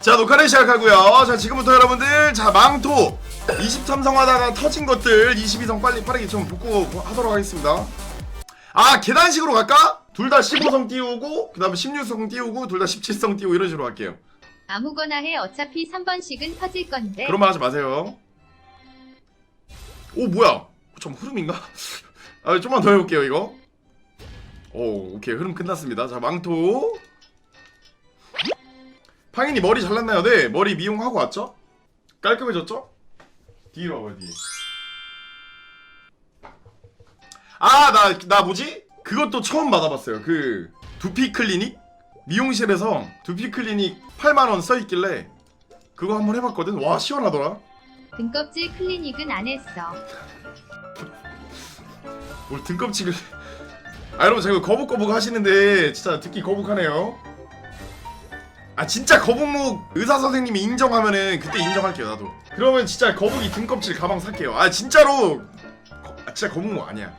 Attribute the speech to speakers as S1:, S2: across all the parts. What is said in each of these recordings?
S1: 자 녹화를 시작하고요. 자 지금부터 여러분들 자 망토. 23성 하다가 터진 것들 22성 빨리 빠르게 좀 복구 하도록 하겠습니다. 아 계단식으로 갈까? 둘 다 15성 띄우고 그 다음에 16성 띄우고 둘 다 17성 띄우고 이런 식으로 할게요.
S2: 아무거나 해. 어차피 3번씩은 터질 건데.
S1: 그런 말 하지 마세요. 오 뭐야? 좀 흐름인가? 아 좀만 더 해볼게요 이거. 오 오케이. 흐름 끝났습니다. 자 망토 팡이니 머리 잘랐나요? 네 머리 미용하고 왔죠? 깔끔해졌죠? 뒤로 와봐요 뒤에 아나 나 뭐지? 그것도 처음 받아봤어요 그 두피 클리닉? 미용실에서 두피 클리닉 8만원 써있길래 그거 한번 해봤거든 와 시원하더라
S2: 등껍질 클리닉은 안 했어
S1: 뭘 등껍질을 아 여러분 제가 거북거북 하시는데 진짜 듣기 거북하네요 아 진짜 거북목 의사 선생님이 인정하면은 그때 인정할게요 나도. 그러면 진짜 거북이 등껍질 가방 살게요. 아 진짜로! 거- 아, 진짜 거북목 아니야.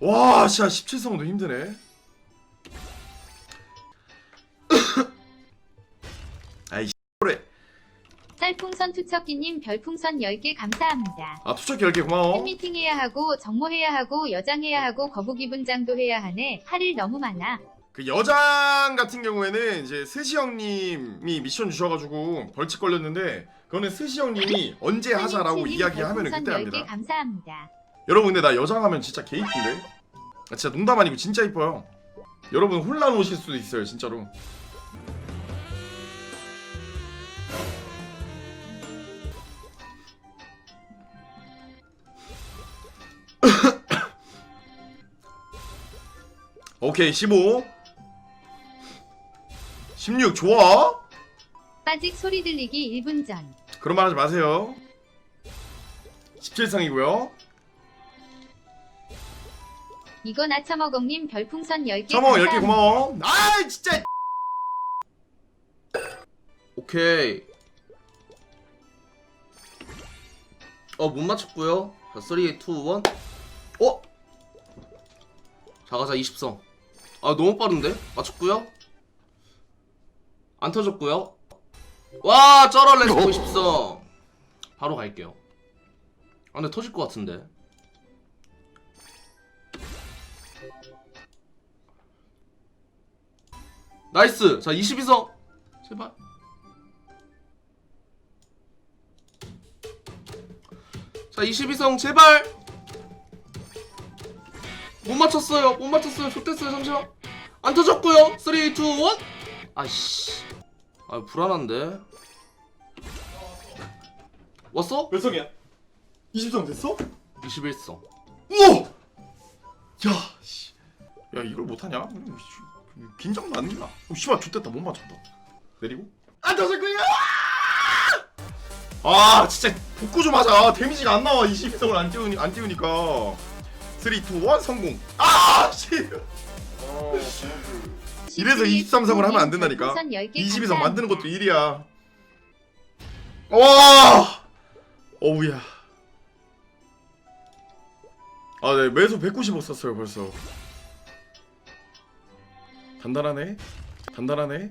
S1: 와 진짜 17성도 힘드네
S2: 쌀풍선 투척기님 별풍선 10개 감사합니다.
S1: 아 투척 열개 고마워.
S2: 팬미팅 해야 하고 정모해야 하고 여장해야 하고 거북이 분장도 해야 하네. 할 일 너무 많아.
S1: 그 여장 같은 경우에는 이제 스시 형님이 미션 주셔가지고 벌칙 걸렸는데 그거는 스시 형님이 언제 하자라고
S2: 팬미팅님
S1: 이야기하면
S2: 별풍선
S1: 그때
S2: 10개
S1: 합니다.
S2: 감사합니다.
S1: 여러분 근데 나 여장하면 진짜 개 이쁜데? 아, 진짜 농담 아니고 진짜 이뻐요. 여러분 혼란 오실 수도 있어요 진짜로 오케이 15 16 좋아
S2: 빠직 소리 들리기 1분 전
S1: 그런 말 하지 마세요 17성이고요
S2: 이거 나 처먹ong님 별풍선 10개
S1: 처먹어 10개
S2: 감사합니다.
S1: 고마워 아 진짜
S3: 오케이. 어, 못 맞췄고요. 자, 3, 2, 1. 어? 자가자 20성. 아, 너무 빠른데? 맞췄고요. 안 터졌고요. 와, 쩔어레스 90성. 바로 갈게요. 아, 근데 터질 것 같은데. 나이스. 자, 22성. 제발. 자 22성 제발 못 맞췄어요 못 맞췄어요 좋댔어요 잠시만 안 터졌고요 3 2 1 아이씨 아 불안한데 왔어?
S1: 몇 성이야? 20성 됐어?
S3: 21성
S1: 우와! 야, 씨. 야 이걸 못하냐? 음, 씨, 긴장도 안 된다. 어, 씨발 좋됐다 못 맞췄다. 내리고? 안 터졌구요! 아 진짜 복구 좀 하자. 데미지가 안 나와 22성을 안 띄우니 안 띄우니까. 3, 2, 1 성공. 아 씨. 이래서 23성을 하면 안 된다니까.
S2: 별풍선 10개
S1: 22성 만드는 것도. 일이야. 와! 어우야. 아, 네, 매수 190억 썼어요, 벌써. 단단하네? 단단하네?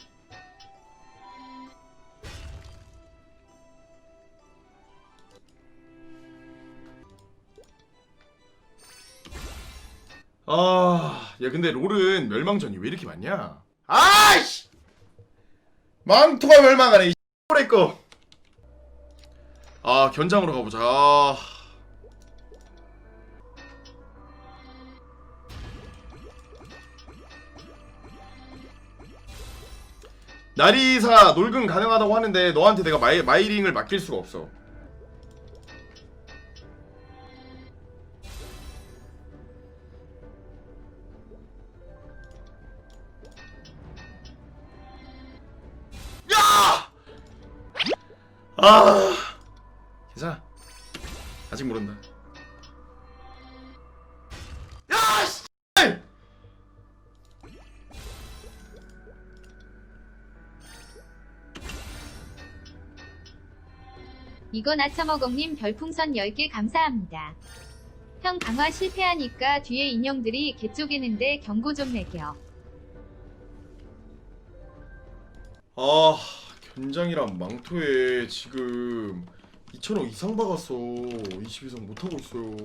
S1: 아, 야 근데 롤은 멸망전이 왜 이렇게 많냐? 아이씨! 망토가 멸망하네 이 X의 거. 아 견장으로 가보자. 아. 나리사 놀금 가능하다고 하는데 너한테 내가 마이, 마이링을 맡길 수가 없어. 아 괜찮아 아직 모른다 야 씨!
S2: 이거 나처먹엉님 별풍선 10개 감사합니다. 형 강화 실패하니까 뒤에 인형들이 개쪼개는데 경고 좀 내겨.
S1: 아 견장이랑 망토에 지금 2천원 이상 박았어 20 이상 못하고 있어요.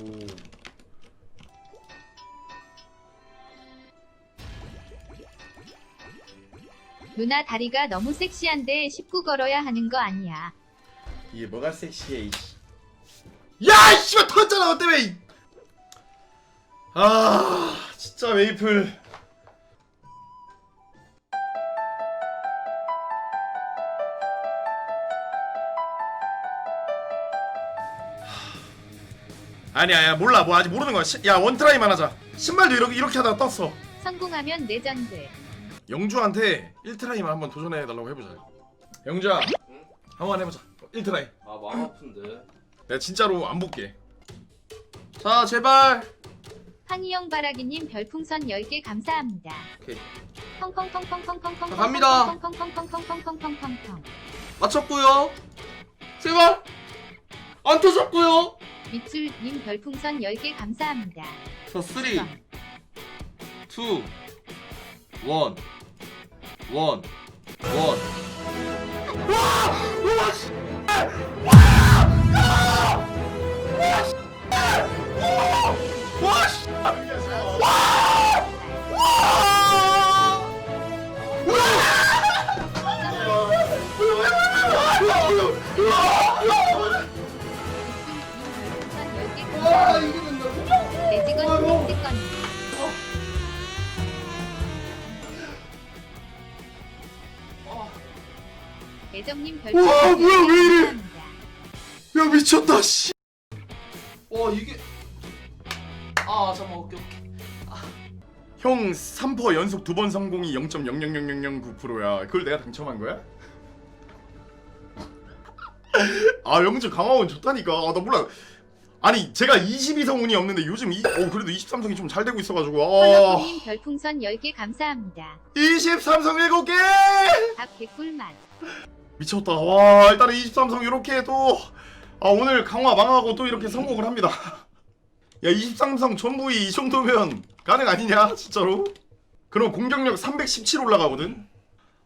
S2: 누나 다리가 너무 섹시한데 19 걸어야 하는 거 아니야.
S1: 이게 뭐가 섹시해 이씨. 야 이씨발 터졌잖아 너 때문에. 이- 아 진짜 메이플 아니야 야 몰라. 뭐 아직 모르는 거야. 시- 야 원트라이만 하자. 신발도 이렇게 이렇게 하다가 떴어.
S2: 성공하면 레전드.
S1: 영주한테 1트라이만 한번 도전해달라고 해보자. 영주야 한번 해보자. 1트라이.
S3: 아 마음 아픈데.
S1: 내가 진짜로 안 볼게.
S3: 자 제발.
S2: 황희영 바라기님 별풍선 10개 감사합니다.
S3: 오케이.
S2: 펑펑펑펑펑펑펑
S3: 자, 갑니다.
S2: 펑펑펑펑펑펑펑펑펑펑
S3: 맞췄고요 제발 안 터졌고요
S2: 밑줄님 별풍선 10개 감사합니다.
S3: 저3 2 1 1 1
S2: 매직은 애정님
S1: 와,
S2: 별풍선
S1: 뭐야,
S2: 10개
S1: 왜 이래?
S2: 감사합니다.
S1: 야 미쳤다 씨
S3: 와 이게 아 잠깐만 오케이 오케이
S1: 형 3퍼 연속 두 번 성공이 0.00009%야. 그걸 내가 당첨한 거야? 아, 영주 강화원 좋다니까. 아, 나 몰라. 아니, 제가 22성 운이 없는데 요즘 이, 어, 그래도 23성이 좀 잘 되고 있어가지고. 아,
S2: 헌어프님 별풍선 10개 감사합니다.
S1: 23성 7개!
S2: 밥 개꿀맛.
S1: 미쳤다. 와, 일단은 23성 이렇게 또, 아, 오늘 강화 망하고 또 이렇게 성공을 합니다. 야, 23성 전부이 이 정도면 가능 아니냐, 진짜로? 그럼 공격력 317 올라가거든?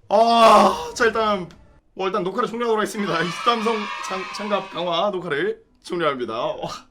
S1: 아, 자, 일단, 뭐, 일단 녹화를 종료하도록 하겠습니다. 23성 장, 장갑 강화 녹화를 종료합니다. 와.